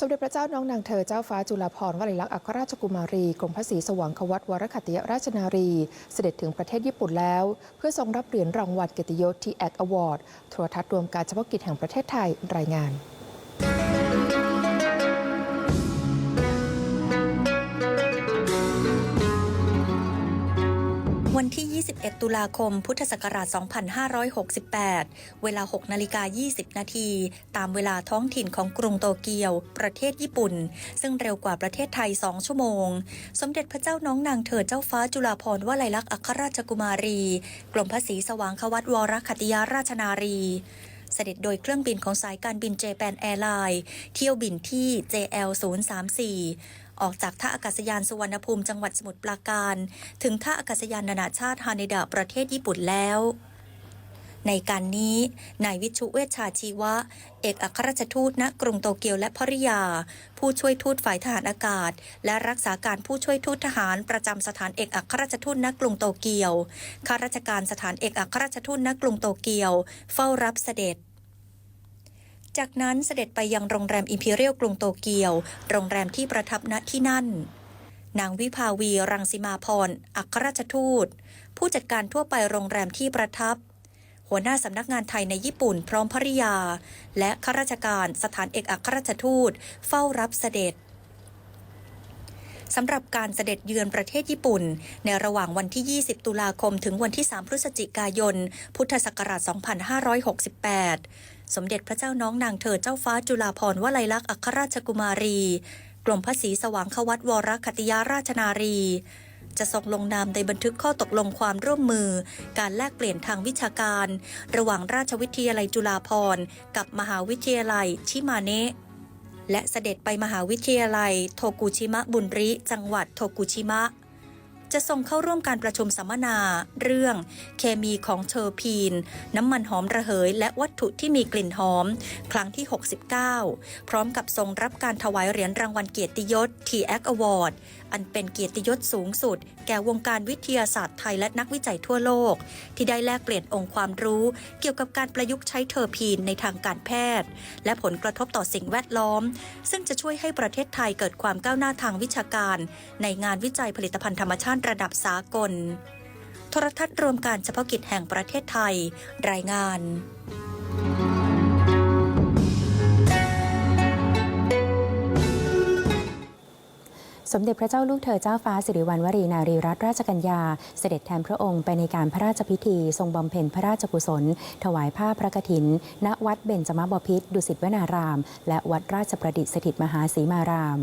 สมเด็จพระเจ้าน้องนางเธอเจ้าฟ้าจุฬาภรณ์วลัยลักษณ์อัครราชกุมารีกรมพระศรีสว่างควัตวรคัตยราชนารี เสด็จถึงประเทศญี่ปุ่นแล้ว เพื่อทรงรับเหรียญรางวัลเกียรติยศทีแอคอวอร์ดโทรทัศน์รวมการเฉพาะกิจแห่งประเทศไทยรายงาน ที่ 21 ตุลาคม พุทธศักราช 2568 เวลา 6 นาฬิกา 20 นาที ตามเวลาท้องถิ่นของกรุงโตเกียว ประเทศญี่ปุ่น ซึ่งเร็วกว่าประเทศไทย 2 ชั่วโมง สมเด็จพระเจ้าน้องนางเธอเจ้าฟ้าจุฬาภรณ์วลัยลักษณ์อัครราชกุมารี กรมพระศรีสว่างควัตวรคติยาราชนารีเสด็จโดยเครื่องบินของสายการบินเจแปนแอร์ไลน์เที่ยวบินที่ JL 034 ออกจากท่าอากาศยานสุวรรณภูมิจังหวัดสมุทรปราการ ถึงท่าอากาศยานนานาชาติฮาเนดะประเทศญี่ปุ่นแล้ว ในการนี้ นายวิชุเวชชาชีวะ เอกอัครราชทูตณกรุงโตเกียวและภริยา ผู้ช่วยทูตฝ่ายทหารอากาศ และรักษาการผู้ช่วยทูตทหารประจำสถานเอกอัครราชทูตณกรุงโตเกียวข้าราชการสถานเอกอัครราชทูตณกรุงโตเกียว เฝ้ารับเสด็จ จากนั้นเสด็จไปยังโรงแรมอิมพีเรียลกรุงโตเกียว โรงแรมที่ประทับณที่นั่น นางวิภาวี รังสิมาพร อัครราชทูต ผู้จัดการทั่วไปโรงแรมที่ประทับ หัวหน้าสำนักงานไทยในญี่ปุ่นพร้อมภริยา และข้าราชการสถานเอกอัครราชทูต เฝ้ารับเสด็จสำหรับการเสด็จเยือนประเทศญี่ปุ่น ในระหว่างวันที่ 20 ตุลาคมถึงวันที่ 3 พฤศจิกายน พุทธศักราช 2568 สมเด็จพระเจ้าน้องนางเธอเจ้าฟ้าจุฬาภรณ์วลัยลักษณ์อัครราชกุมารี กรมพระศรีสว่างควัตวรคติยาราชนารี จะทรงลงนามในบันทึกข้อตกลงความร่วมมือ การแลกเปลี่ยนทางวิชาการ ระหว่างราชวิทยาลัยจุฬาภรณ์กับมหาวิทยาลัยชิมาเนะและเสด็จไปมหาวิทยาลัย โทกุชิมะบุนริ จังหวัดโทกุชิมะ จะส่งเข้าร่วมการประชุมสัมมนา เรื่อง เคมีของเทอร์พีน น้ำมันหอมระเหย และวัตถุที่มีกลิ่นหอม ครั้งที่ 69 พร้อมกับทรงรับการถวายเหรียญรางวัลเกียรติยศ T-AC Award อันเป็นเกียรติยศสูงสุด แก่วงการวิทยาศาสตร์ไทยและนักวิจัยทั่วโลก ที่ได้แลกเปลี่ยนองค์ความรู้ เกี่ยวกับการประยุกต์ใช้เทอร์พีนในทางการแพทย์ และผลกระทบต่อสิ่งแวดล้อม ซึ่งจะช่วยให้ประเทศไทยเกิดความก้าวหน้าทางวิชาการ ในงานวิจัยผลิตภัณฑ์ธรรมชาติระดับสากล โทรทัศน์รวมการเฉพาะกิจแห่งประเทศไทย รายงานสมเด็จพระเจ้าลูกเธอเจ้าฟ้าสิริวัณวรีนารีรัตนราชกัญญา เสด็จแทนพระองค์ไปในการพระราชพิธี ทรงบำเพ็ญพระราชกุศล ถวายผ้าพระกฐิน ณวัดเบญจมบพิตรดุสิตวนาราม และวัดราชประดิษฐ์สถิตมหาศรีมาราม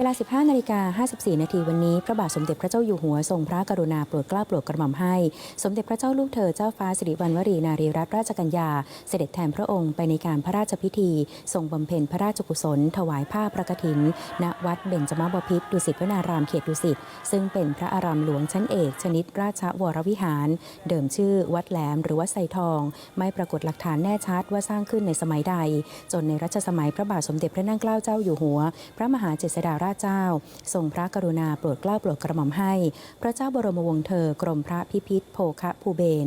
เวลา 15 นาฬิกา 54 นาทีวันนี้ พระบาทสมเด็จพระเจ้าอยู่หัวทรงพระกรุณาโปรดเกล้าโปรดกระหม่อมให้ สมเด็จพระเจ้าลูกเธอเจ้าฟ้าสิริวัณวรีนารีรัตนราชกัญญา เสด็จแทนพระองค์ไปในการพระราชพิธี ทรงบำเพ็ญพระราชกุศล ถวายผ้าพระกฐิน ณ วัดเบญจมบพิตรดุสิตวนารามเขตดุสิต ซึ่งเป็นพระอารามหลวงชั้นเอก ชนิดราชวรวิหาร เดิมชื่อวัดแหลมหรือวัดไซทอง ไม่ปรากฏหลักฐานแน่ชัดว่าสร้างขึ้นในสมัยใด จนในรัชสมัยพระบาทสมเด็จพระนั่งเกล้าเจ้าอยู่หัว พระมหาเจษฎาราชเจ้า ทรงพระกรุณาโปรดเกล้าโปรดกระหม่อมให้ พระเจ้าบรมวงศ์เธอกรมพระพิพิธโภคะภูเบศร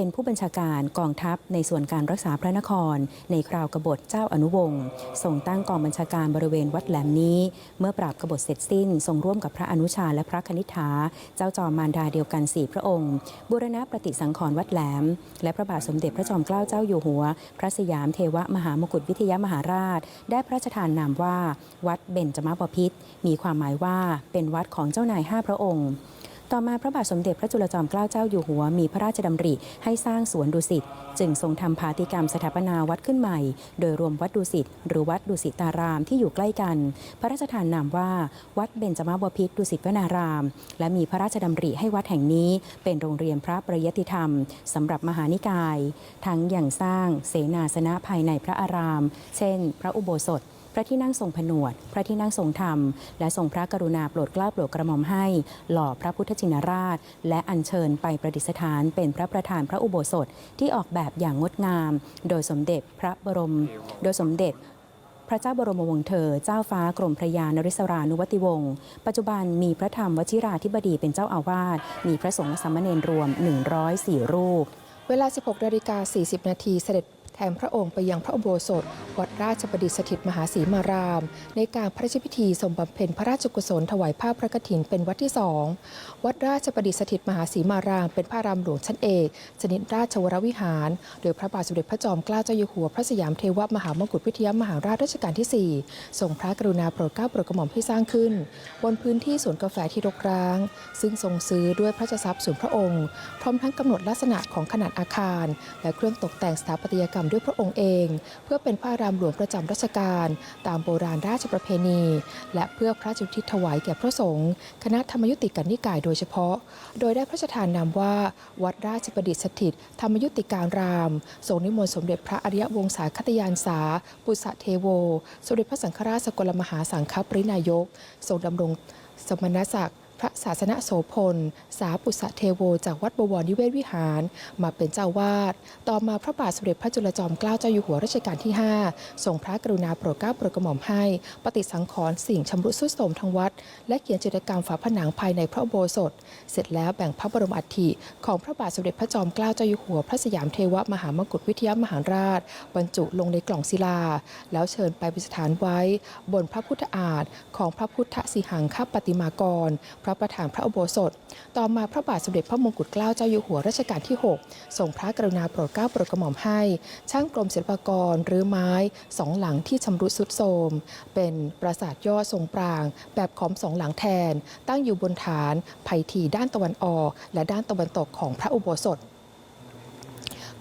เป็นผู้บัญชาการกองทัพในส่วนการรักษาพระนคร ในคราวกบฏเจ้าอนุวงศ์ทรงตั้งกองบัญชาการบริเวณวัดแหลมนี้ เมื่อปราบกบฏเสร็จสิ้น ทรงร่วมกับพระอนุชาและพระคณิษฐาเจ้าจอมมารดาเดียวกันสี่พระองค์บูรณะปฏิสังขรณ์วัดแหลม และพระบาทสมเด็จพระจอมเกล้าเจ้าอยู่หัว พระสยามเทวมหามกุฏวิทยามหาราช ได้พระราชทานนามว่า วัดเบญจมบพิตรมีความหมายว่าเป็นวัดของเจ้านายห้าพระองค์ ต่อมาพระบาทสมเด็จพระจุลจอมเกล้าเจ้าอยู่หัวมีพระราชดำริให้สร้างสวนดุสิตจึงทรงทำพาติกรรมสถาปนาวัดขึ้นใหม่ โดยรวมวัดดุสิตหรือวัดดุสิตารามที่อยู่ใกล้กัน พระราชทานนามว่าวัดเบญจมบพิตรดุสิตวนาราม และมีพระราชดำริให้วัดแห่งนี้เป็นโรงเรียนพระปริยติธรรมสำหรับมหานิกาย ทั้งอย่างสร้างเสนาสนะภายในพระอาราม เช่น พระอุโบสถ ระที่นั่งทรงผนวด พระที่นั่งทรงธรรม และทรงพระกรุณาโปรดเกล้าโปรดกระหม่อมให้ หล่อพระพุทธชินราช และอัญเชิญไปประดิษฐานเป็นพระประธานพระอุโบสถที่ออกแบบอย่างงดงาม โดยสมเด็จพระบรม โดยสมเด็จพระเจ้าบรมวงศ์เธอ เจ้าฟ้ากรมพระยานริศรานุวัติวงศ์ ปัจจุบันมีพระธรรมวชิราธิบดีเป็นเจ้าอาวาส มีพระสงฆ์สามเณรรวม 104 รูป เวลา 16นาฬิกา40 นาทีเสด็จ แทนพระองค์ไปยังพระอุโบสถ วัดราชประดิษฐิตมหาศรีมาราม ในการพระราชพิธีทรงบำเพ็ญพระราชกุศลถวายผ้าพระกฐินเป็นวัดที่สองวัดราชประดิษฐิตมหาศรีมาราม เป็นพระรามหลวงชั้นเอกชนิดราชวรวิหาร โดยพระบาทสมเด็จพระจอมเกล้าเจ้าอยู่หัวพระสยามเทวมหามกุฎวิทยามหาราชรัชกาลที่ 4 ทรงพระกรุณาโปรดเกล้าโปรดกระหม่อมให้สร้างขึ้น บนพื้นที่สวนกาแฟที่รกร้าง ซึ่งทรงซื้อด้วยพระราชทรัพย์ส่วนพระองค์ พร้อมทั้งกำหนดลักษณะของขนาดอาคาร และเครื่องตกแต่งสถาปัตยกรรมด้วยพระองค์เอง เพื่อเป็นพระอารามหลวงประจำรัชกาลตามโบราณราชประเพณี และเพื่อพระราชอุทิศถวายแก่พระสงฆ์คณะธรรมยุติกันนิกายโดยเฉพาะ โดยได้พระราชทานนามว่า วัดราชประดิษฐิต ธรรมยุติการามทรงนิมนต์สมเด็จพระอริยวงศาคตยานสาปุษะเทโว สมเด็จพระสังฆราชสกลมหาสังฆปรินายก ทรงดำรงสมณศักดิ์ พระศาสนโสพล สาปุษะเทโว จากวัดบวรนิเวศวิหาร มาเป็นเจ้าวาด ต่อมาพระบาทสมเด็จพระจุลจอมเกล้าเจ้าอยู่หัวรัชกาลที่ 5 ทรงพระกรุณาโปรดเกล้าโปรดกระหม่อมให้ ปฏิสังขรณ์สิ่งชำรุดทรุดโทรมทางวัด และเขียนจิตรกรรมฝาผนังภายในพระโบสถ เสร็จแล้วแบ่งพระบรมอัฐิของพระบาทสมเด็จพระจอมเกล้าเจ้าอยู่หัว พระสยามเทวมหามกุฎวิทยามหาราช บรรจุลงในกล่องศิลา แล้วเชิญไปประดิษฐานไว้ บนพระพุทธอาฏของพระพุทธสิหังคปฏิมากรระประธานพระอุโบสถ ต่อมาพระบาทสมเด็จพระมงกุฎเกล้าเจ้าอยู่หัวรัชกาลที่ 6 ทรงพระกรุณาโปรดเกล้าโปรดกระหม่อมให้ ช่างกรมศิลปากรหรือไม้สองหลังที่ชำรุดสุดโทรมเป็นปราสาทย่อทรงปราง แบบขอมสองหลังแทน ตั้งอยู่บนฐานไผ่ทีด้านตะวันออก และด้านตะวันตกของพระอุโบสถ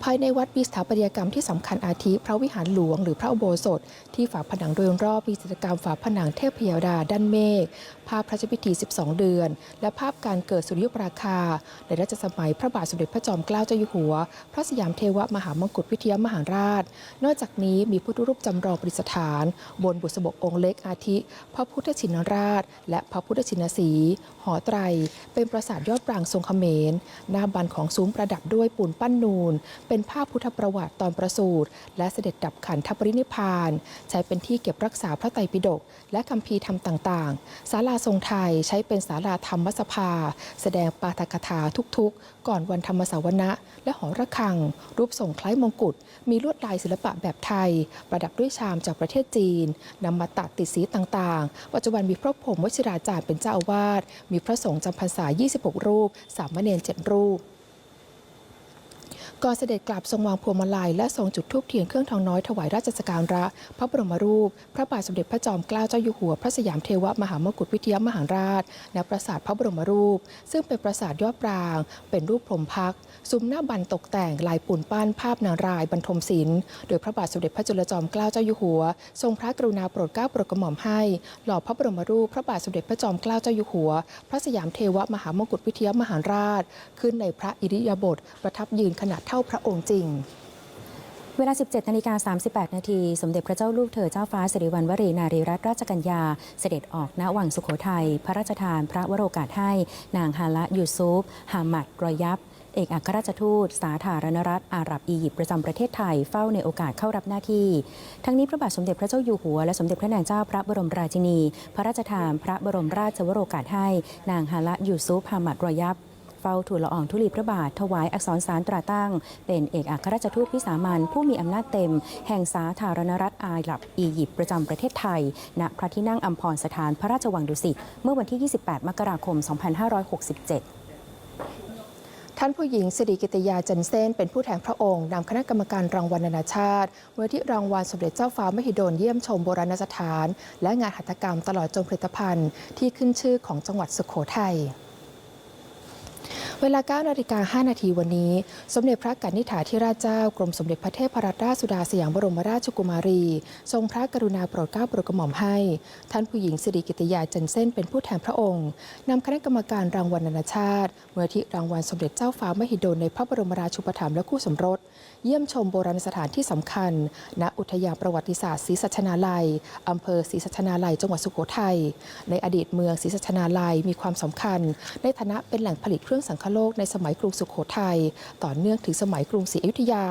ภายในวัดมีสถาปัตยกรรมที่สำคัญอาทิพระวิหารหลวงหรือพระอุโบสถ ที่ฝาผนังโดยรอบมีจิตรกรรมฝาผนังเทพพยดาด้านเมฆภาพพระราชพิธี 12 เดือน และภาพการเกิดสุริยุปราคา ในรัชสมัยพระบาทสมเด็จพระจอมเกล้าเจ้าอยู่หัว พระสยามเทวมหามงกุฎวิทยามหาราช นอกจากนี้มีพุทธรูปจำลองประดิษฐาน บนบุษบกองค์เล็กอาทิ พระพุทธชินราช และพระพุทธชินสีหอไตร เป็นปราสาทยอดปรางทรงเขมรหน้าบันของซุ้มประดับด้วยปูนปั้นนูนเป็นภาพพุทธประวัติตอนประสูติและเสด็จดับขันธปรินิพาน ใช้เป็นที่เก็บรักษาพระไตรปิฎกและคัมภีร์ธรรมต่างๆศาลาทรงไทยใช้เป็นศาลาธรรมสภา แสดงปาฐกถาทุกๆ ก่อนวันธรรมสาวนะ และหอระฆัง รูปทรงคล้ายมงกุฎมีลวดลายศิลปะแบบไทย ประดับด้วยชามจากประเทศจีนนำมาตัดติดสีต่างๆ ปัจจุบันมีพระพรหมวชิราจารย์เป็นเจ้าอาวาสมีพระสงฆ์จำพรรษา 26 รูป สามเณร7รูป ก่อนเสด็จกลับทรงวางพวงมาลัยและทรงจุดธูปเทียนเครื่องทองน้อยถวายราชสการะ พระบรมรูป พระบาทสมเด็จพระจอมเกล้าเจ้าอยู่หัว พระสยามเทวมหามกุฎวิทยามหาราชณปราสาทพระบรมรูป ซึ่งเป็นปราสาทยอดปราง เป็นรูปพรหมพักซุ้มหน้าบันตกแต่งลายปูนปั้นภาพนารายบรรทมศิลป์โดยพระบาทสมเด็จพระจุลจอมเกล้าเจ้าอยู่หัว ทรงพระกรุณาโปรดเกล้าโปรดกระหม่อมให้ หล่อพระบรมรูป พระบาทสมเด็จพระจอมเกล้าเจ้าอยู่หัว พระสยามเทวมหามกุฎวิทยามหาราช ขึ้นในพระอิริยาบถประทับยืนขนาดเท่าพระองค์จริง เวลา 17นาฬิกา38 นาทีสมเด็จพระเจ้าลูกเธอเจ้าฟ้าสิริวัณวรีนารีรัตนราชกัญญา เสด็จออกณวังสุโขทัย พระราชทานพระวโรกาสให้ นางฮาละยูซุฟฮามัดรอยับเอกอัครราชทูต สาธารณรัฐอาหรับอียิปต์ประจำประเทศไทยเฝ้าในโอกาสเข้ารับหน้าที่ ทั้งนี้พระบาทสมเด็จพระเจ้าอยู่หัวและสมเด็จพระนางเจ้าพระบรมราชินี พระราชทานพระบรมราชวโรกาสให้ นางฮาละยูซุฟฮามัดรอยับ เฝ้าทูลละอองธุลีพระบาท ถวายอักษรสารตราตั้ง เป็นเอกอัครราชทูตวิสามันผู้มีอำนาจเต็ม แห่งสาธารณรัฐอาหรับอียิปต์ประจำประเทศไทย ณพระที่นั่งอัมพรสถานพระราชวังดุสิตเมื่อวันที่ 28 มกราคม 2567ท่านผู้หญิงสิริกิติยาจันเซนเป็นผู้แทนพระองค์นำคณะกรรมการรางวัลนานาชาติเมื่อที่รางวัลสมเด็จเจ้าฟ้ามหิดลเยี่ยมชมโบราณสถาน และงานหัตถกรรมตลอดจนผลิตภัณฑ์ที่ขึ้นชื่อของจังหวัดสุโขทัย เวลา9นาฬิกา5นาทีวันนี้ สมเด็จพระกนิษฐาธิราชเจ้ากรมสมเด็จพระเทพรัตนราชสุดาสยามบรมราชกุมารี ทรงพระกรุณาโปรดเกล้าโปรดกระหม่อมให้ ท่านผู้หญิงสิริกิติยาจันเส้นเป็นผู้แทนพระองค์นำคณะกรรมการรางวัลนานาชาติเมื่อที่รางวัลสมเด็จเจ้าฟ้ามหิดลในพระบรมราชูปถัมภ์และคู่สมรสเยี่ยมชมโบราณสถานที่สำคัญ ณ อุทยานประวัติศาสตร์ศรีสัชนาลัยอำเภอศรีสัชนาลัย จังหวัดสุโขทัย ในอดีตเมืองศรีสัชนาลัยมีความสำคัญ ในฐานะเป็นแหล่งผลิตเครื่องสังคโลกในสมัยกรุงสุโขทัย ต่อเนื่องถึงสมัยกรุงศรีอยุธยา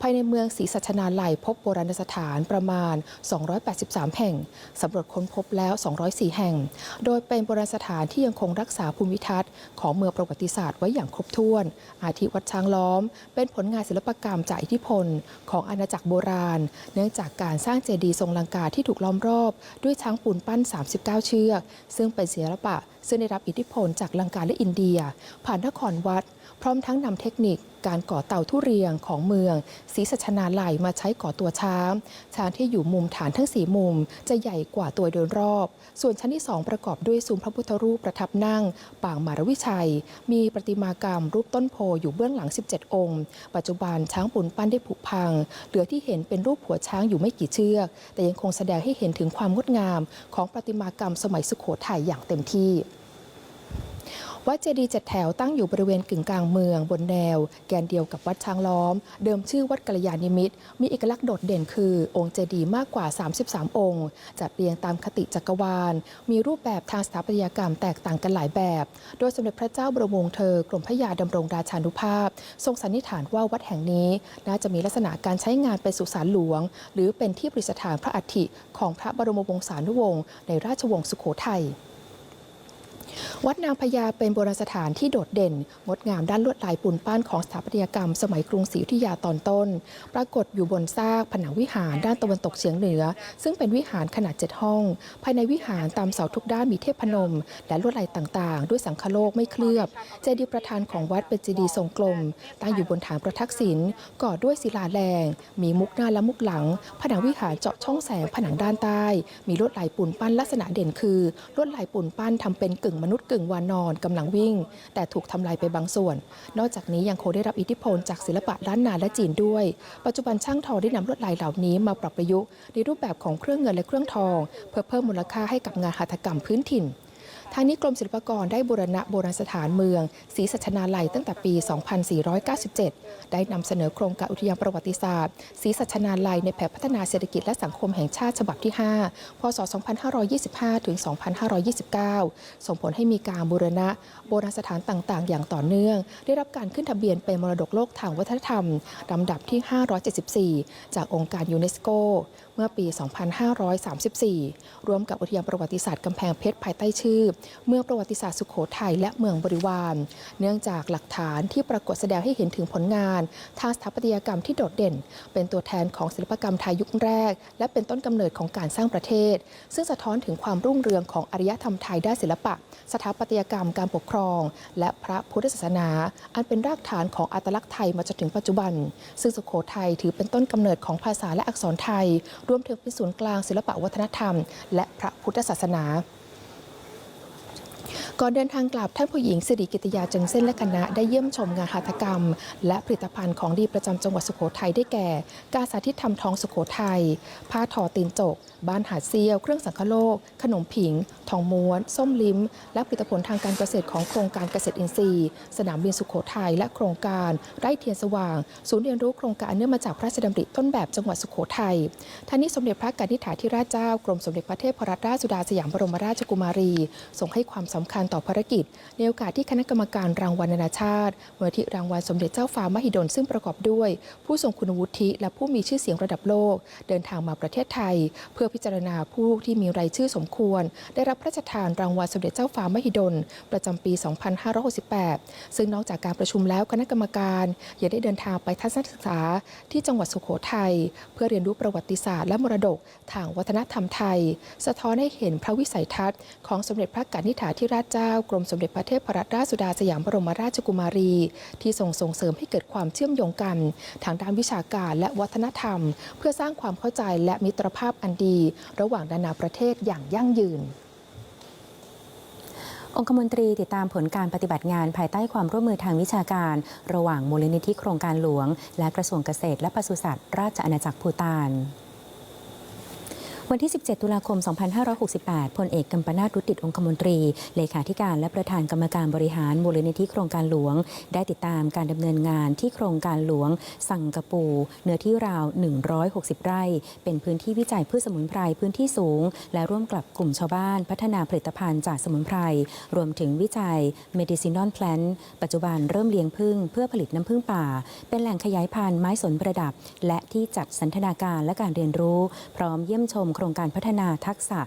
ภายในเมืองศรีสัชนาลัยพบโบราณสถานประมาณ 283 แห่ง สำรวจค้นพบแล้ว 204 แห่ง โดยเป็นโบราณสถานที่ยังคงรักษาภูมิทัศน์ของเมืองประวัติศาสตร์ไว้อย่างครบถ้วน อาทิวัดช้างล้อม เป็นผลงานศิลปกรรมจากอิทธิพล ของอาณาจักรโบราณ เนื่องจากการสร้างเจดีย์ทรงลังกาที่ถูกล้อมรอบ ด้วยช้างปูนปั้น 39 เชือก ซึ่งเป็นศิลปะ ซึ่งได้รับอิทธิพลจากลังกาและอินเดีย ผ่านนครวัด พร้อมทั้งนำเทคนิคการก่อเต่าทุเรียงของเมืองศรีสัชนาลัยมาใช้ก่อตัวช้าง ช้างที่อยู่มุมฐานทั้งสีมุม จะใหญ่กว่าตัวโดยรอบ ส่วนชั้นที่ 2 ประกอบด้วยซุ้มพระพุทธรูปประทับนั่ง ปางมารวิชัย มีประติมากรรมรูปต้นโพอยู่เบื้องหลัง 17 องค์ ปัจจุบันช้างปูนปั้นได้ผุพัง เหลือที่เห็นเป็นรูปหัวช้างอยู่ไม่กี่เชือก แต่ยังคงแสดงให้เห็นถึงความงดงาม ของประติมากรรมสมัยสุโขทัยอย่างเต็มที่ วัดเจดีย์เจ็ดแถวตั้งอยู่บริเวณกึ่งกลางเมือง บนแนว แกนเดียวกับวัดช้างล้อม เดิมชื่อวัดกัลยาณิมิตร มีเอกลักษณ์โดดเด่นคือองค์เจดีย์มากกว่า 33 องค์ จัดเรียงตามคติจักรวาล มีรูปแบบทางสถาปัตยกรรมแตกต่างกันหลายแบบ โดยสมเด็จพระเจ้าบรมวงศ์เธอกรมพระยาดำรงราชานุภาพ ทรงสันนิษฐานว่าวัดแห่งนี้น่าจะมีลักษณะการใช้งานเป็นสุสานหลวง หรือเป็นที่ประดิษฐานพระอัฐิของพระบรมวงศานุวงศ์ในราชวงศ์สุโขทัย วัดนางพญาเป็นโบราณสถานที่โดดเด่น งดงามด้านลวดลายปูนปั้นของสถาปัตยกรรม สมัยกรุงศรีอยุธยาตอนต้น ปรากฏอยู่บนซากผนังวิหารด้านตะวันตกเฉียงเหนือ ซึ่งเป็นวิหารขนาดเจ็ดห้อง ภายในวิหารตามเสาทุกด้านมีเทพนม และลวดลายต่างๆ ด้วยสังคโลกไม่เคลือบ เจดีย์ประธานของวัดเป็นเจดีย์ทรงกลม ตั้งอยู่บนฐานประทักษิณก่อด้วยศิลาแรง มีมุกหน้าและมุกหลัง ผนังวิหารเจาะช่องแสงผนังด้านใต้ มีลวดลายปูนปั้นลักษณะเด่นคือลวดลายปูนปั้นทำเป็นกึ่งมนุษย์กึ่งวานอนกำลังวิ่ง แต่ถูกทำลายไปบางส่วน นอกจากนี้ยังคงได้รับอิทธิพลจากศิลปะล้านนาและจีนด้วย ปัจจุบันช่างทองได้นำลวดลายเหล่านี้มาปรับประยุกต์ในรูปแบบของเครื่องเงินและเครื่องทอง เพื่อเพิ่มมูลค่าให้กับงานหัตถกรรมพื้นถิ่น ทางนี้กรมศิลปากรได้บูรณะโบราณสถานเมืองศรีสัชนาลัยตั้งแต่ปี 2497 ได้นำเสนอโครงการอุทยานประวัติศาสตร์ศรีสัชนาลัยในแผนพัฒนาเศรษฐกิจและสังคมแห่งชาติฉบับที่ 5 พศ 2525 ถึง 2529 ส่งผลให้มีการบูรณะโบราณสถานต่าง ๆ อย่างต่อเนื่อง ได้รับการขึ้นทะเบียนเป็นมรดกโลกทางวัฒนธรรมลำดับที่ 574 จากองค์การยูเนสโก เมื่อปี 2534 ร่วมกับอุทยานประวัติศาสตร์กำแพงเพชรภายใต้ชื่อ เมืองประวัติศาสตร์สุขโขทัยและเมืองบริวาร เนื่องจากหลักฐานที่ปรากฏแสดงให้เห็นถึงผลงาน ทางสถาปัตยกรรมที่โดดเด่น เป็นตัวแทนของศิลปกรรมไทยยุคแรก และเป็นต้นกำเนิดของการสร้างประเทศ ซึ่งสะท้อนถึงความรุ่งเรืองของอารยธรรมไทยด้านศิลปะ สถาปัตยกรรมการปกครอง และพระพุทธศาสนา อันเป็นรากฐานของอัตลักษณ์ไทยมาจนถึงปัจจุบัน ซึ่งสุโขทัยถือเป็นต้นกำเนิดของภาษาและอักษรไทยรวมถึงเป็นศูนย์กลางศิลปวัฒนธรรม และพระพุทธศาสนา ก่อนเดินทางกลับท่านผู้หญิงสิริกิติยาจึงเส้นและคณะได้เยี่ยมชมงานหัตถกรรม และผลิตภัณฑ์ของดีประจำจังหวัดสุโขทัยได้แก่ การสาธิตทำทองสุโขทัยผ้าทอตีนจก บ้านหาดเซียว เครื่องสังคโลก ขนมผิง ทองม้วน ส้มลิ้ม และผลิตผลทางการเกษตรของโครงการเกษตรอินทรีย์ สนามบินสุโขทัยและโครงการไร่เทียนสว่าง ศูนย์เรียนรู้โครงการเนื่องมาจากพระราชดำริต้นแบบจังหวัดสุโขทัยท่านนี้สมเด็จพระกนิษฐาธิราชเจ้ากรมสมเด็จพระเทพรัตนราชสุดาสยามบรมราชกุมารีทรงให้ความสำคัญต่อภารกิจในโอกาสที่คณะกรรมการรางวัลนานาชาติมูลที่รางวัลสมเด็จเจ้าฟ้ามหิดลซึ่งประกอบด้วย ผู้ทรงคุณวุฒิและผู้มีชื่อเสียงระดับโลก เดินทางมาประเทศไทย เพื่อพิจารณาผู้ที่มีรายชื่อสมควร ได้รับพระราชทานรางวัลสมเด็จเจ้าฟ้ามหิดลประจำปี 2568 ซึ่งนอกจากการประชุมแล้วคณะกรรมการยังได้เดินทางไปทัศนศึกษา ที่จังหวัดสุโขทัยเพื่อเรียนรู้ประวัติศาสตร์และมรดกทางวัฒนธรรมไทย สะท้อนให้เห็นพระวิสัยทัศน์ของสมเด็จพระกนิษฐาธิราชจ้ากรมสมเด็จพระเทพรัตนราชสุดาสยามบรมราชกุมารี ที่ส่งส่งเสริมให้เกิดความเชื่อมโยงกัน ทางด้านวิชาการและวัฒนธรรม เพื่อสร้างความเข้าใจและมิตรภาพอันดี ระหว่างนานาประเทศอย่างยั่งยืนองคมนตรีติดตามผลการปฏิบัติงานภายใต้ความร่วมมือทางวิชาการ ระหว่างมูลนิธิโครงการหลวง และกระทรวงเกษตรและปศุสัตว์ราชอาณาจักรภูตาน วันที่ 17 ตุลาคม 2568 พลเอกกัมปนาตรุติดองคมนตรี เลขาธิการและประธานกรรมการบริหารมูลนิธิโครงการหลวง ได้ติดตามการดำเนินงานที่โครงการหลวง สังกะปู เนื้อที่ราว 160 ไร่ เป็นพื้นที่วิจัยพืชสมุนไพรพื้นที่สูง และร่วมกับกลุ่มชาวบ้าน พัฒนาผลิตภัณฑ์จากสมุนไพร รวมถึงวิจัย medicinal plant ปัจจุบันเริ่มเลี้ยงผึ้งเพื่อผลิตน้ำผึ้งป่า เป็นแหล่งขยายพันธุ์ไม้สนประดับ และที่จัดสันทนาการและการเรียนรู้ พร้อมเยี่ยมชมครงการพัฒนาทักษะ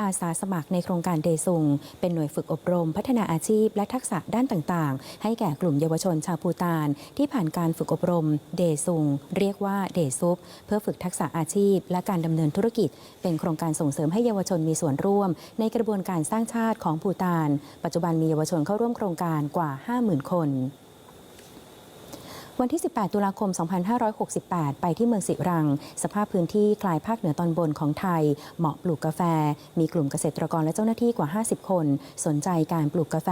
อาสาสมัครในโครงการเดซุง เป็นหน่วยฝึกอบรม พัฒนาอาชีพ และทักษะด้านต่างๆ ให้แก่กลุ่มเยาวชนชาวภูตาน ที่ผ่านการฝึกอบรมเดซุง เรียกว่าเดซุป เพื่อฝึกทักษะอาชีพ และการดำเนินธุรกิจ เป็นโครงการส่งเสริมให้เยาวชนมีส่วนร่วม ในกระบวนการสร้างชาติของภูตาน ปัจจุบันมีเยาวชนเข้าร่วมโครงการกว่า 50,000 คน วันที่ 18 ตุลาคม 2568 ไปที่เมืองสิรัง สภาพพื้นที่คลายภาคเหนือตอนบนของไทย เหมาะปลูกกาแฟ มีกลุ่มเกษตรกรและเจ้าหน้าที่กว่า 50 คน สนใจการปลูกกาแฟ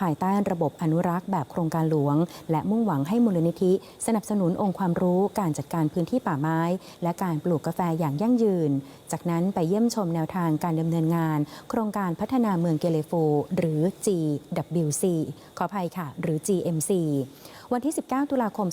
ภายใต้ระบบอนุรักษ์แบบโครงการหลวง และมุ่งหวังให้มูลนิธิ สนับสนุนองค์ความรู้การจัดการพื้นที่ป่าไม้ และการปลูกกาแฟอย่างยั่งยืน จากนั้นไปเยี่ยมชมแนวทางการดำเนินงาน โครงการพัฒนาเมืองเกเลโฟหรือ GWC ขออภัยค่ะ หรือ GMC วันที่ 19 ตุลาคม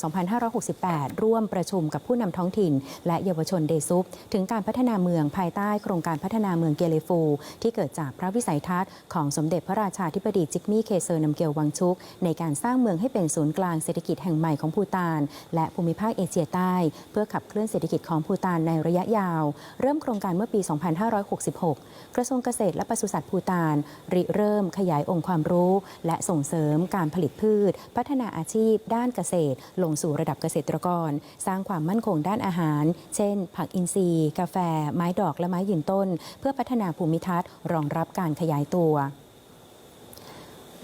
2568 ร่วมประชุมกับผู้นำท้องถิ่น และเยาวชนเดซุป ถึงการพัฒนาเมืองภายใต้โครงการพัฒนาเมืองเกเลฟู ที่เกิดจากพระวิสัยทัศน์ของสมเด็จพระราชาธิบดีจิกมี่เคเซอร์นำเกียววังชุก ในการสร้างเมืองให้เป็นศูนย์กลางเศรษฐกิจแห่งใหม่ของภูตาน และภูมิภาคเอเชียใต้ เพื่อขับเคลื่อนเศรษฐกิจของภูตานในระยะยาว เริ่มโครงการเมื่อปี 2566 กระทรวงเกษตรและปศุสัตว์ภูตานริเริ่มขยายองค์ความรู้ และส่งเสริมการผลิตพืช พัฒนาอาชีพด้านเกษตร ลงสู่ระดับเกษตรกร สร้างความมั่นคงด้านอาหาร เช่น ผักอินทรีย์ กาแฟ ไม้ดอกและไม้ยืนต้น เพื่อพัฒนาภูมิทัศน์ รองรับการขยายตัว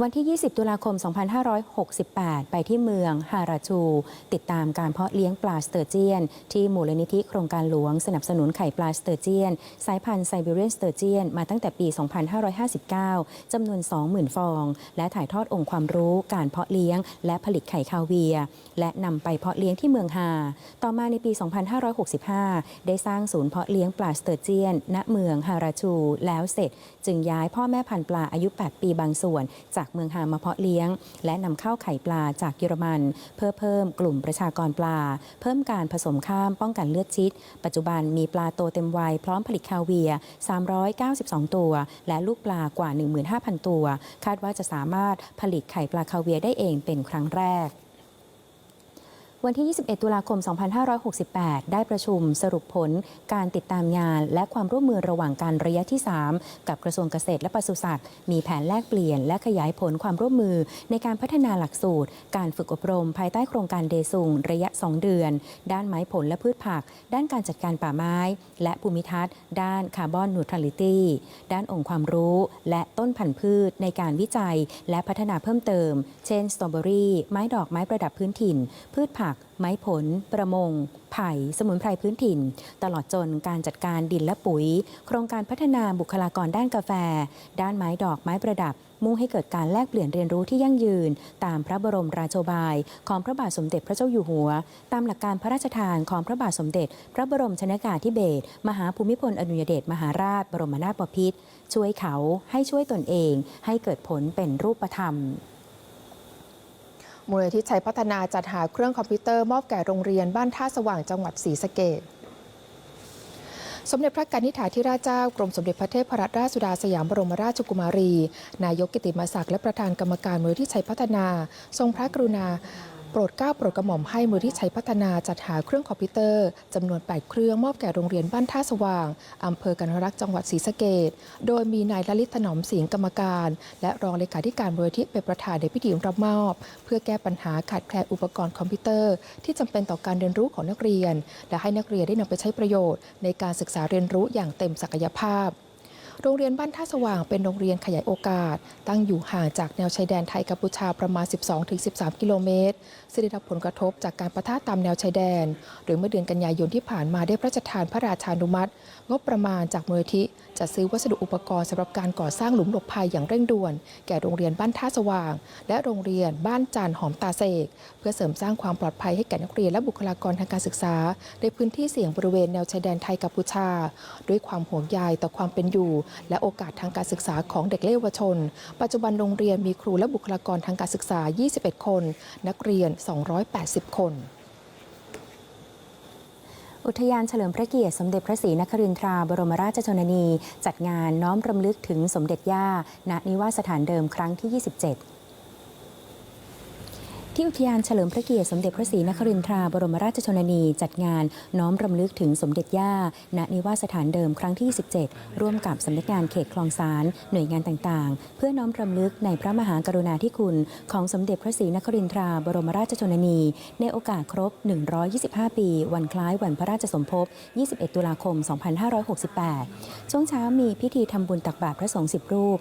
วันที่ 20 ตุลาคม 2568 ไปที่เมืองฮาราชู ติดตามการเพาะเลี้ยงปลาสเตอร์เจียน ที่มูลนิธิโครงการหลวงสนับสนุนไข่ปลาสเตอร์เจียน สายพันธุ์ไซบีเรียนสเตอร์เจียน มาตั้งแต่ปี 2559 จำนวน 20,000 ฟอง และถ่ายทอดองค์ความรู้การเพาะเลี้ยง และผลิตไข่คาเวีย และนำไปเพาะเลี้ยงที่เมืองฮา ต่อมาในปี 2565 ได้สร้างศูนย์เพาะเลี้ยงปลาสเตอร์เจียน ณ เมืองฮาราชู แล้วเสร็จ จึงย้ายพ่อแม่พันธุ์ปลาอายุ 8 ปีบางส่วนจากเมืองฮามาเพาะเลี้ยง และนำเข้าไข่ปลาจากเยอรมัน เพื่อเพิ่มกลุ่มประชากรปลา เพิ่มการผสมข้ามป้องกันเลือดชิด ปัจจุบันมีปลาโตเต็มวัยพร้อมผลิตคาเวีย 392 ตัว และลูกปลากว่า 15,000 ตัว คาดว่าจะสามารถผลิตไข่ปลาคาเวียได้เองเป็นครั้งแรก วันที่ 21 ตุลาคม 2568 ได้ประชุมสรุปผลการติดตามงาน และความร่วมมือระหว่างการระยะที่ 3 กับกระทรวงเกษตรและปศุสัตว์ มีแผนแลกเปลี่ยน และขยายผลความร่วมมือ ในการพัฒนาหลักสูตร การฝึกอบรม ภายใต้โครงการเดซุงระยะ 2 เดือน ด้านไม้ผลและพืชผัก ด้านการจัดการป่าไม้ และภูมิทัศน์ ด้านคาร์บอนนูทรัลิตี้ด้านองค์ความรู้ และต้นพันธุ์พืชในการวิจัย และพัฒนาเพิ่มเติม เช่นสตรอเบอรี่ไม้ดอกไม้ประดับพื้นถิ่น พืชผักไม้ผล ประมง ไผ่ สมุนไพรพื้นถิ่น ตลอดจนการจัดการดินและปุ๋ย โครงการพัฒนาบุคลากรด้านกาแฟ ด้านไม้ดอกไม้ประดับ มุ่งให้เกิดการแลกเปลี่ยนเรียนรู้ที่ยั่งยืน ตามพระบรมราโชบาย ของพระบาทสมเด็จพระเจ้าอยู่หัว ตามหลักการพระราชทานของพระบาทสมเด็จ พระบรมชนากาธิเบศรมหาภูมิพลอดุลยเดชมหาราช บรมนาถบพิตรช่วยเขาให้ช่วยตนเอง ให้เกิดผลเป็นรูปธรรม มูลนิธิชัยพัฒนาจัดหาเครื่องคอมพิวเตอร์มอบแก่โรงเรียนบ้านท่าสว่างจังหวัดศรีสะเกษสมเด็จพระกนิษฐาธิราชเจ้ากรมสมเด็จพระเทพรัตนราชสุดาสยามบรมราชกุมารี นายกกิติมศักดิ์และประธานกรรมการมูลนิธิชัยพัฒนา ทรงพระกรุณา โปรดเกล้าโปรดกระหม่อมให้มูลที่ใช้พัฒนาจัดหาเครื่องคอมพิวเตอร์จำนวน 8 เครื่องมอบแก่โรงเรียนบ้านท่าสว่างอำเภอกันรักจังหวัดศรีสะเกดโดยมีนายลลิตถนอมสิงห์กรรมการ และรองเลขาธิการมูลที่เป็นประธานในพิธีรับมอบ เพื่อแก้ปัญหาขาดแคลนอุปกรณ์คอมพิวเตอร์ ที่จำเป็นต่อการเรียนรู้ของนักเรียน และให้นักเรียนได้นำไปใช้ประโยชน์ ในการศึกษาเรียนรู้อย่างเต็มศักยภาพ โรงเรียนบ้านท่าสว่างเป็นโรงเรียนขยายโอกาส ตั้งอยู่ห่างจากแนวชายแดนไทยกัมพูชาประมาณ 12-13 กิโลเมตรซึ่งได้รับผลกระทบจากการประทะตามแนวชายแดน โดยเมื่อเดือนกันยายนที่ผ่านมาได้พระราชทานพระราชานุมัติ งบประมาณจากมูลนิธิจะซื้อวัสดุอุปกรณ์สำหรับการก่อสร้างหลุมหลบภัยอย่างเร่งด่วน แก่โรงเรียนบ้านท่าสว่าง และโรงเรียนบ้านจันหอมตาเสกเพื่อเสริมสร้างความปลอดภัยให้แก่นักเรียนและบุคลากรทางการศึกษา ในพื้นที่เสี่ยงบริเวณแนวชายแดนไทยกัมพูชา ด้วยความห่วงใยต่อความเป็นอยู่และโอกาสทางการศึกษาของเด็กและเยาวชน ปัจจุบันโรงเรียนมีครูและบุคลากรทางการศึกษา 21 คน นักเรียน 280 คนอุทยานเฉลิมพระเกียรติสมเด็จพระศรีนครินทราบรมราชชนนี จัดงานน้อมรำลึกถึงสมเด็จย่าณนิวาสสถานเดิมครั้งที่ 27 ที่อุทยานเฉลิมพระเกียรติสมเด็จพระศรีนครินทราบรมราชชนนี จัดงานน้อมรำลึกถึงสมเด็จย่า ณ นิวาสถานเดิมครั้งที่ 17 ร่วมกับสำนักงานเขตคลองสาร หน่วยงานต่างๆ เพื่อน้อมรำลึกในพระมหากรุณาธิคุณ ของสมเด็จพระศรีนครินทราบรมราชชนนี ในโอกาสครบ 125 ปี วันคล้ายวันพระราชสมภพ 21 ตุลาคม 2568 ช่วงเช้ามีพิธีทำบุญตักบาตรพระสงฆ์10 รูป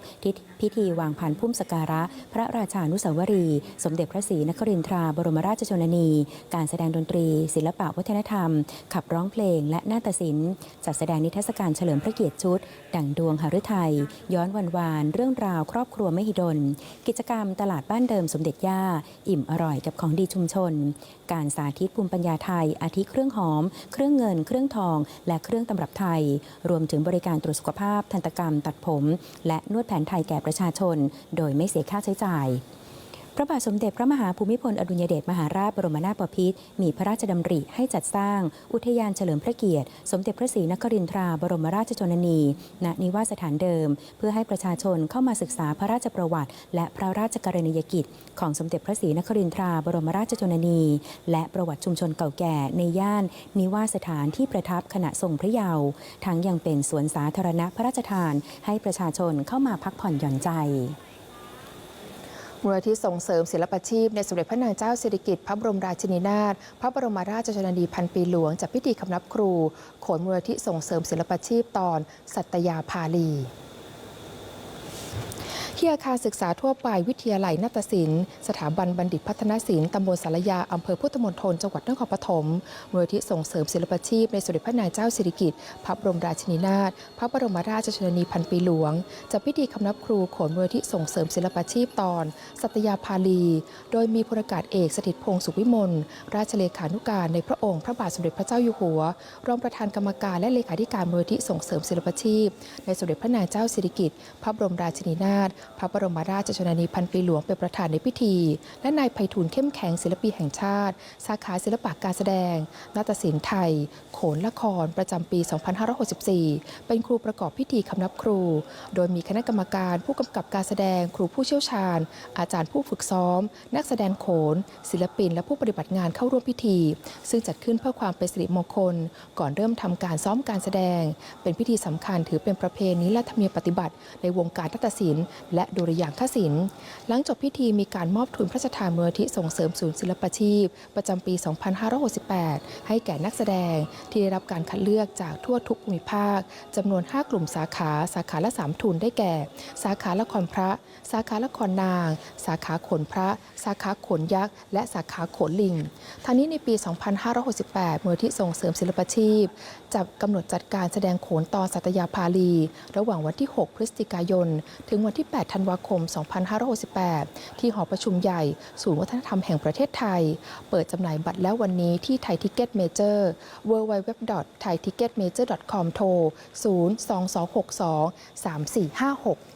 พิธีวางพันพุ่มสการะ พระราชานุสาวรี สมเด็จพระศรีนคริรินทราบรมราชชนนี การแสดงดนตรี ศิลปะวัฒนธรรม ขับร้องเพลงและนาฏศิลป์ จัดแสดงนิทรรศการเฉลิมพระเกียรติชุด ดั่งดวงหฤทัย ย้อนวันวาน เรื่องราวครอบครัวมหิดล กิจกรรมตลาดบ้านเดิมสมเด็จย่า อิ่มอร่อยกับของดีชุมชน การสาธิตภูมิปัญญาไทย อาทิเครื่องหอม เครื่องเงิน เครื่องทอง และเครื่องตำรับไทย รวมถึงบริการตรวจสุขภาพ ทันตกรรม ตัดผม และนวดแผนไทยแก่ประชาชน โดยไม่เสียค่าใช้จ่าย ระบาทสมเด็จพระมหาภูมิพลอดุลยเดชมหาราชบรมนาถบพิตรมีพระราชดำริให้จัดสร้าง อุทยานเฉลิมพระเกียรติ สมเด็จพระศรีนครินทราบรมราชชนนี ณนิวาสสถานเดิม เพื่อให้ประชาชนเข้ามาศึกษาพระราชประวัติ และพระราชกรณียกิจ ของสมเด็จพระศรีนครินทราบรมราชชนนี และประวัติชุมชนเก่าแก่ในย่านนิวาสสถานที่ประทับขณะทรงพระเยาว์ทั้งยังเป็นสวนสาธารณะพระราชทาน ให้ประชาชนเข้ามาพักผ่อนหย่อนใจ มูลนิธิส่งเสริมศิลปาชีพ ในสมเด็จพระนางเจ้าสิริกิติ์พระบรมราชินีนาถพระบรมราชชนนีพันปีหลวงจัดพิธีคำนับครู โขนมูลนิธิส่งเสริมศิลปาชีพตอน สัตยาภาลี ที่อาคารศึกษาทั่วไปวิทยาลัยนาฏศิลป์ สถาบันบัณฑิตพัฒนศิลป์ตำบลสารยาอำเภอพุทธมณฑลจังหวัดนครปฐมมูลนิธิส่งเสริมศิลปาชีพในสมเด็จพระนางเจ้าสิริกิติ์พระบรมราชินีนาถพระบรมราชชนนีพันปีหลวงจัดพิธีคำนับครูโขนมูลนิธิส่งเสริมศิลปาชีพตอน สัตยาภาลี โดยมีพลอากาศเอกสถิตพงศ์สุวิมลราชเลขานุการในพระองค์พระบาทสมเด็จพระเจ้าอยู่หัว รองประธานกรรมการและเลขาธิการมูลนิธิส่งเสริมศิลปาชีพ ในสมเด็จพระนางเจ้าสิริกิติ์พระบรมราชินีนาถพระบรมราชชนนีพันปีหลวงเป็นประธานในพิธี และนายไพฑูรย์เข้มแข็งศิลปินแห่งชาติ สาขาศิลปะการแสดง นาฏศิลป์ไทย โขนละครประจำปี 2564 เป็นครูประกอบพิธีคำนับครู โดยมีคณะกรรมการผู้กำกับการแสดง ครูผู้เชี่ยวชาญ อาจารย์ผู้ฝึกซ้อม นักแสดงโขน ศิลปิน และผู้ปฏิบัติงานเข้าร่วมพิธี ซึ่งจัดขึ้นเพื่อความเป็นสิริมงคล ก่อนเริ่มทำการซ้อมการแสดง เป็นพิธีสำคัญถือเป็นประเพณีและธรรมเนียมปฏิบัติ ในวงการนาฏศิลป์และดุริยางคศิลป์ หลังจบพิธีมีการมอบทุนพระราชทานมูลนิธิส่งเสริมศูนย์ศิลปาชีพ ประจำปี 2568 ให้แก่นักแสดงที่ได้รับการคัดเลือกจากทั่วทุกภูมิภาคจำนวน 5 กลุ่มสาขาสาขาละ 3 ทุนได้แก่ สาขาละครพระ สาขาละครนาง สาขาขนพระ สาขาขนยักษ์ และสาขาขนลิงทั้งนี้ในปี 2568มูลนิธิส่งเสริมศิลปาชีพจะกำหนดจัดการแสดงโขนตอนสัตยาภาลี ระหว่างวันที่ 6 พฤศจิกายน ถึงวันที่ 8 ธันวาคม 2568 ที่หอประชุมใหญ่ ศูนย์วัฒนธรรมแห่งประเทศไทย เปิดจำหน่ายบัตรแล้ววันนี้ที่ไทยทิกเก็ตเมเจอร์ www.thaiticketmajor.com โทร 02262 3456